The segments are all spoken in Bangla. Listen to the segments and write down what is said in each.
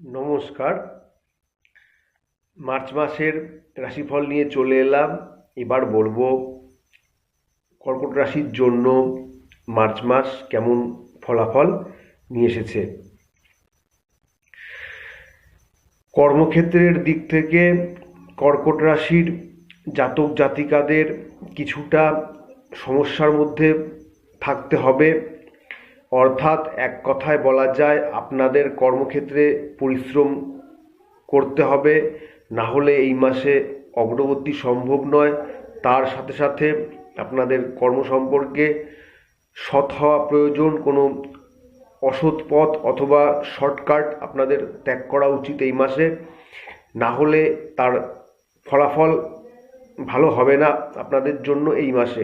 নমস্কার। মার্চ মাসের রাশিফল নিয়ে চলে এলাম। এবার বলব, কর্কট রাশির জন্য মার্চ মাস কেমন ফলাফল নিয়ে এসেছে? কর্মক্ষেত্রের দিক থেকে কর্কট রাশির জাতক জাতিকাদের কিছুটা সমস্যার মধ্যে থাকতে হবে। অর্থাৎ এক কথায় বলা যায়, আপনাদের কর্মক্ষেত্রে পরিশ্রম করতে হবে না হলে এই মাসে অগ্রগতি সম্ভব নয়। তার সাথে সাথে আপনাদের কর্ম সম্পর্কে সৎ হওয়া প্রয়োজন, কোনো অসৎ পথ অথবা শর্টকাট আপনাদের ত্যাগ করা উচিত এই মাসে। না হলে তার ফলাফল ভালো হবে না আপনাদের জন্য এই মাসে।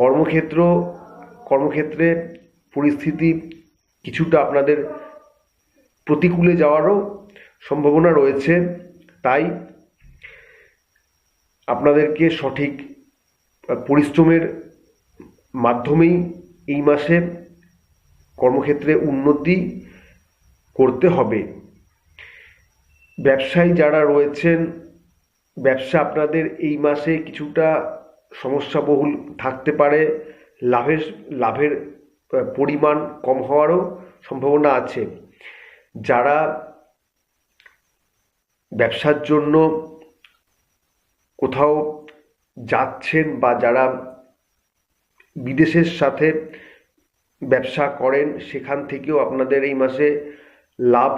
কর্মক্ষেত্র, কর্মক্ষেত্রে পরিস্থিতি কিছুটা আপনাদের প্রতিকূলে যাওয়ারও সম্ভাবনা রয়েছে। তাই আপনাদেরকে সঠিক পরিশ্রমের মাধ্যমেই এই মাসে কর্মক্ষেত্রে উন্নতি করতে হবে। ব্যবসায়ী যারা রয়েছেন, ব্যবসা আপনাদের এই মাসে কিছুটা সমস্যাবহুল থাকতে পারে। লাভের লাভের পরিমাণ কম হওয়ারও সম্ভাবনা আছে। যারা ব্যবসার জন্য কোথাও যাচ্ছেন বা যারা বিদেশের সাথে ব্যবসা করেন, সেখান থেকেও আপনাদের এই মাসে লাভ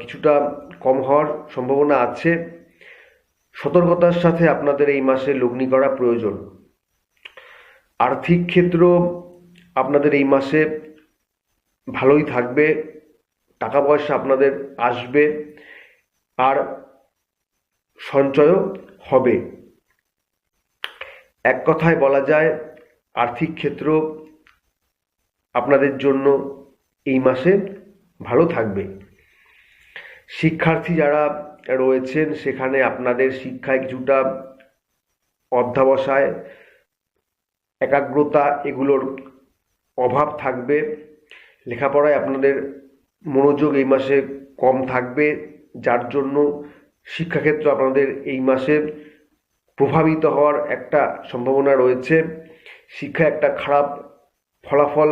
কিছুটা কম হওয়ার সম্ভাবনা আছে। সতর্কতার সাথে আপনাদের এই মাসে লগ্নি করা প্রয়োজন। আর্থিক ক্ষেত্র আপনাদের এই মাসে ভালোই থাকবে, টাকা পয়সা আপনাদের আসবে, আর সঞ্চয়ও হবে। এক কথায় বলা যায়, আর্থিক ক্ষেত্র আপনাদের জন্য এই মাসে ভালো থাকবে। শিক্ষার্থী যারা রয়েছেন, সেখানে আপনাদের শিক্ষায় কিছুটা অধ্যাবসায়, একাগ্রতা এগুলোর অভাব থাকবে, লেখাপড়ায় আপনাদের মনোযোগ এই মাসে কম থাকবে, যার জন্য শিক্ষাক্ষেত্র আপনাদের এই মাসে প্রভাবিত হওয়ার একটা সম্ভাবনা রয়েছে। শিক্ষা একটা খারাপ ফলাফল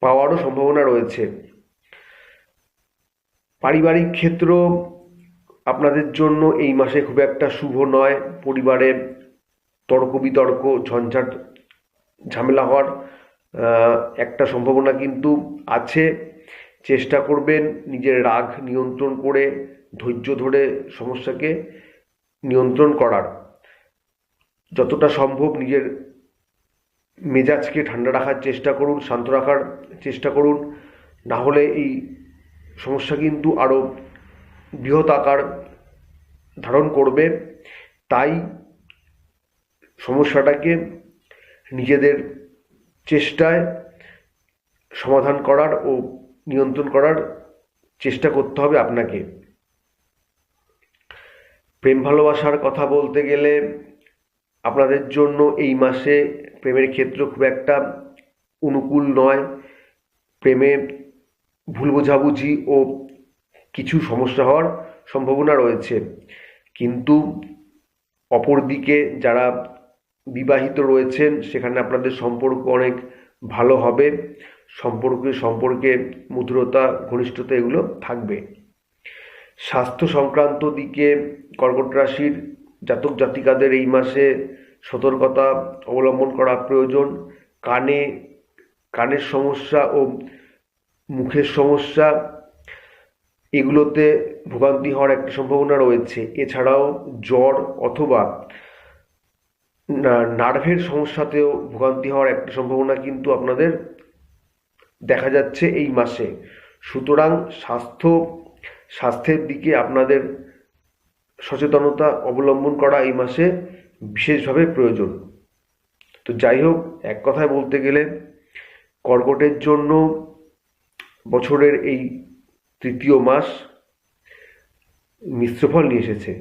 পাওয়ারও সম্ভাবনা রয়েছে। পারিবারিক ক্ষেত্র আপনাদের জন্য এই মাসে খুব একটা শুভ নয়। পরিবারে তর্ক বিতর্ক, ঝঞ্ঝাট, ঝামেলা হওয়ার একটা সম্ভাবনা কিন্তু আছে। চেষ্টা করবেন নিজের রাগ নিয়ন্ত্রণ করে, ধৈর্য ধরে সমস্যাকে নিয়ন্ত্রণ করার। যতটা সম্ভব নিজের মেজাজকে ঠান্ডা রাখার চেষ্টা করুন, শান্ত রাখার চেষ্টা করুন। না হলে এই সমস্যা কিন্তু আরও বৃহৎ আকার ধারণ করবে। তাই সমস্যাটাকে নিজেদের চেষ্টায় সমাধান করার ও নিয়ন্ত্রণ করার চেষ্টা করতে হবে আপনাকে। প্রেম ভালোবাসার কথা বলতে গেলে আপনাদের জন্য এই মাসে প্রেমের ক্ষেত্র খুব একটা অনুকূল নয়। প্রেমে ভুল বোঝাবুঝি ও কিছু সমস্যা হওয়ার সম্ভাবনা রয়েছে। কিন্তু অপরদিকে যারা বিবাহিত রয়েছেন, সেখানে আপনাদের সম্পর্ক অনেক ভালো হবে। সম্পর্কে সম্পর্কে মধুরতা, ঘনিষ্ঠতা এগুলো থাকবে। স্বাস্থ্য সংক্রান্ত দিকে কর্কট রাশির জাতক জাতিকাদের এই মাসে সতর্কতা অবলম্বন করা প্রয়োজন। কানে, কানের সমস্যা ও মুখের সমস্যা, এগুলোতে ভোগান্তি হওয়ার একটা সম্ভাবনা রয়েছে। এছাড়াও জ্বর অথবা নার্ভের সমস্যাতেও ভোগান্তি হওয়ার একটা সম্ভাবনা কিন্তু আপনাদের দেখা যাচ্ছে এই মাসে। সুতরাং স্বাস্থ্য, স্বাস্থ্যের দিকে আপনাদের সচেতনতা অবলম্বন করা এই মাসে বিশেষভাবে প্রয়োজন। তো যাই হোক, এক কথায় বলতে গেলে কর্কটের জন্য বছরের এই তৃতীয় মাস মিশ্রফল নিয়ে এসেছে।